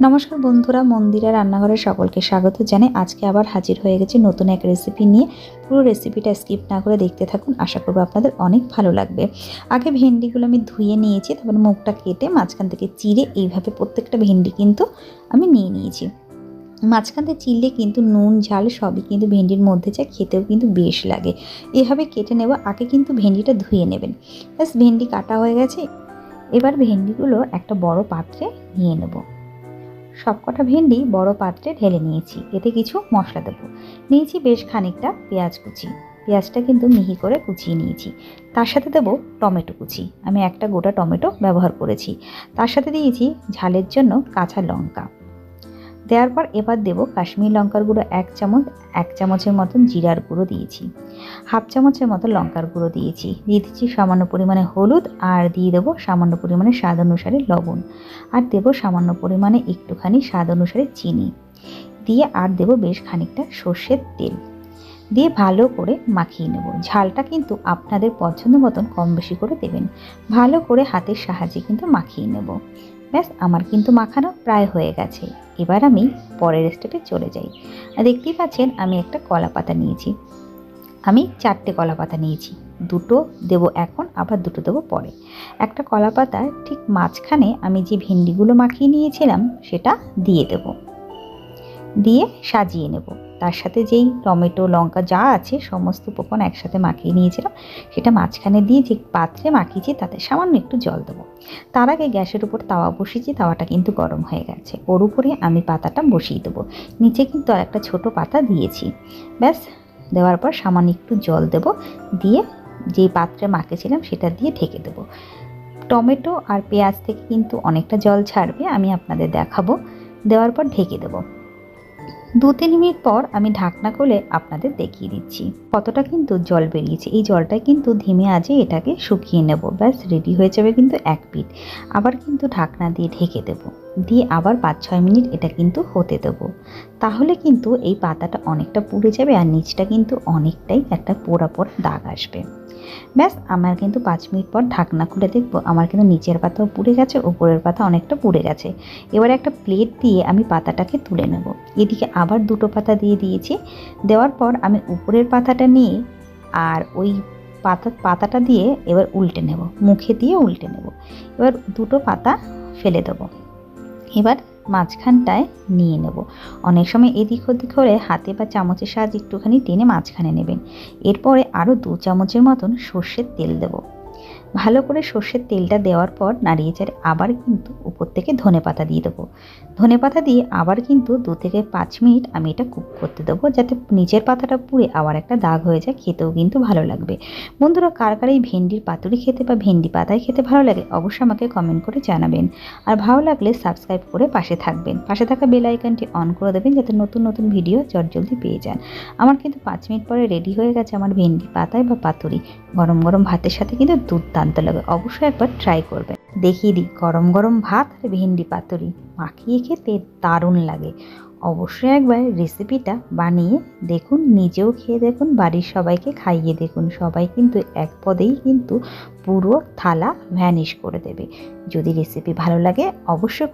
নমস্কার বন্ধুরা, মন্দিরা রান্নাঘরের সকলকে স্বাগত জানাই। আজকে আবার হাজির হয়ে গেছি নতুন এক রেসিপি নিয়ে। পুরো রেসিপিটা স্কিপ না করে দেখতে থাকুন, আশা করব আপনাদের অনেক ভালো লাগবে। আগে ভেন্ডিগুলো আমি ধুয়ে নিয়েছি, তারপরে মুখটা কেটে মাঝখান থেকে চিড়ে এইভাবে প্রত্যেকটা ভেন্ডি কিন্তু আমি নিয়ে নিয়েছি। মাঝখান থেকে চিড়লে কিন্তু নুন, ঝাল সবই কিন্তু ভেন্ডির মধ্যে যায়, খেতেও কিন্তু বেশ লাগে। এভাবে কেটে নেব আগে কিন্তু ভেন্ডিটা ধুয়ে নেবেন। ব্যাস, ভেন্ডি কাটা হয়ে গেছে। এবার ভেন্ডিগুলো একটা বড় পাত্রে নিয়ে নেব। সবকটা ভেন্ডি বড় পাত্রে ঢেলে নিয়েছি। এতে কিছু মশলা দেবো। নিয়েছি বেশ খানিকটা পেঁয়াজ কুচি। পেঁয়াজটা কিন্তু মিহি করে কুচিয়ে নিয়েছি। তার সাথে দেবো টমেটো কুচি। আমি একটা গোটা টমেটো ব্যবহার করেছি। তার সাথে দিয়েছি ঝালের জন্য কাঁচা লঙ্কা। দেওয়ার পর এবার দেবো কাশ্মীর লঙ্কার গুঁড়ো এক চামচ, এক চামচের মতন জিরার গুঁড়ো দিয়েছি। হাফ চামচের মতো লঙ্কার গুঁড়ো দিয়েছি। দিয়ে দিচ্ছি সামান্য পরিমাণে হলুদ আর দিয়ে দেবো সামান্য পরিমাণে স্বাদ অনুসারে লবণ। আর দেবো সামান্য পরিমাণে একটুখানি স্বাদ অনুসারে চিনি। দিয়ে আর দেবো বেশ খানিকটা সর্ষের তেল। দিয়ে ভালো করে মাখিয়ে নেব। ঝালটা কিন্তু আপনাদের পছন্দ মতন কম বেশি করে দেবেন। ভালো করে হাতের সাহায্যে কিন্তু মাখিয়ে নেব। ব্যাস, আমার কিন্তু মাখানো প্রায় হয়ে গেছে। এবার আমি পরের স্টেপে চলে যাই। দেখতেই পাচ্ছেন, আমি একটা কলা পাতা নিয়েছি। আমি চারটে কলা পাতা নিয়েছি। দুটো দেব এখন, আবার দুটো দেবো পরে। একটা কলা পাতার ঠিক মাঝখানে আমি যে ভেন্ডিগুলো মাখিয়ে নিয়েছিলাম, সেটা দিয়ে দেব। দিয়ে সাজিয়ে নেব। তার সাথে যেই টমেটো, লঙ্কা যা আছে সমস্ত উপকরণ একসাথে মাখিয়ে নিয়েছিলাম, সেটা মাঝখানে দিয়ে যে পাত্রে মাখিয়েছি, তাতে সামান্য একটু জল দেবো। তার আগে গ্যাসের উপর তাওয়া বসিয়েছি, তাওয়াটা কিন্তু গরম হয়ে গেছে। ওর উপরে আমি পাতাটা বসিয়ে দেবো। নিচে কিন্তু আর একটা ছোটো পাতা দিয়েছি। ব্যাস, দেওয়ার পর সামান্য একটু জল দেব, দিয়ে যেই পাত্রে মাখেছিলাম সেটা দিয়ে ঢেকে দেবো। টমেটো আর পেঁয়াজ থেকে কিন্তু অনেকটা জল ছাড়বে, আমি আপনাদের দেখাবো। দেওয়ার পর ঢেকে দেবো। দু তিন মিনিট পর আমি ঢাকনা খুলে আপনাদের দেখিয়ে দিচ্ছি। কতটা কিন্তু জল বেরিয়েছে? এই জলটা কিন্তু ধিমে আজে এটাকে শুকিয়ে নেব। ব্যাস রেডি হয়ে যাবে কিন্তু এক পিঠ। আবার কিন্তু ঢাকনা দিয়ে ঢেকে দেব। দিয়ে আবার পাঁচ ছয় মিনিট এটা কিন্তু হতে দেবো। তাহলে কিন্তু এই পাতাটা অনেকটা পুড়ে যাবে আর নিচটা কিন্তু অনেকটাই একটা পোড়া পোড়া দাগ আসবে। ব্যাস, আমার কিন্তু পাঁচ মিনিট পর ঢাকনা খুলে দেখব, আমার কিন্তু নিচের পাতাও পুড়ে গেছে, উপরের পাতা অনেকটা পুড়ে গেছে। এবার একটা প্লেট দিয়ে আমি পাতাটাকে তুলে নেব। এদিকে আবার দুটো পাতা দিয়ে দিয়েছি। দেওয়ার পর আমি উপরের পাতাটা নিয়ে আর ওই পাতা, পাতাটা দিয়ে এবার উল্টে নেব, মুখে দিয়ে উল্টে নেব। এবার দুটো পাতা ফেলে দেবো। এবার মাঝখানটায় নিয়ে নেব। অনেক সময় এদিক ওদিক করে হাতে বা চামচের সাহায্যে একটুখানি টেনে মাঝখানে নেবেন। এরপরে আরও দু চামচের মতন সর্ষের তেল দেবো। ভালো করে সর্ষের তেলটা দেওয়ার পর নাড়িয়ে চাড়ে আবার কিন্তু উপর থেকে ধনে পাতা দিয়ে দেবো। ধনে পাতা দিয়ে আবার কিন্তু দু থেকে পাঁচ মিনিট আমি এটা কুক করতে দেবো যাতে নিচের পাতাটা পুড়ে আবার একটা দাগ হয়ে যায়, খেতেও কিন্তু ভালো লাগবে। বন্ধুরা, কার কার এই ভেন্ডির পাতুরি খেতে বা ভেন্ডি পাতায় খেতে ভালো লাগে অবশ্যই আমাকে কমেন্ট করে জানাবেন। আর ভালো লাগলে সাবস্ক্রাইব করে পাশে থাকবেন। পাশে থাকা বেল আইকনটি অন করে দেবেন যাতে নতুন নতুন ভিডিও জলদি পেয়ে যান। আমার কিন্তু পাঁচ মিনিট পরে রেডি হয়ে গেছে আমার ভেন্ডি পাতায় বা পাতুরি। গরম গরম ভাতের সাথে কিন্তু দুর্দান্ত লাগে। অবশ্যই একবার ট্রাই করবেন দেখিয়ে দিই, গরম গরম ভাত আর ভেন্ডি পাতুরি। মাখিয়ে খেতে দারুণ লাগে। অবশ্যই একবার রেসিপিটা বানিয়ে দেখুন, নিজেও খেয়ে দেখুন, বাড়ির সবাইকে খাইয়ে দেখুন। সবাই কিন্তু এক পদেই কিন্তু পুরো থালা ভ্যানিশ করে দেবে। যদি রেসিপি ভালো লাগে, অবশ্যই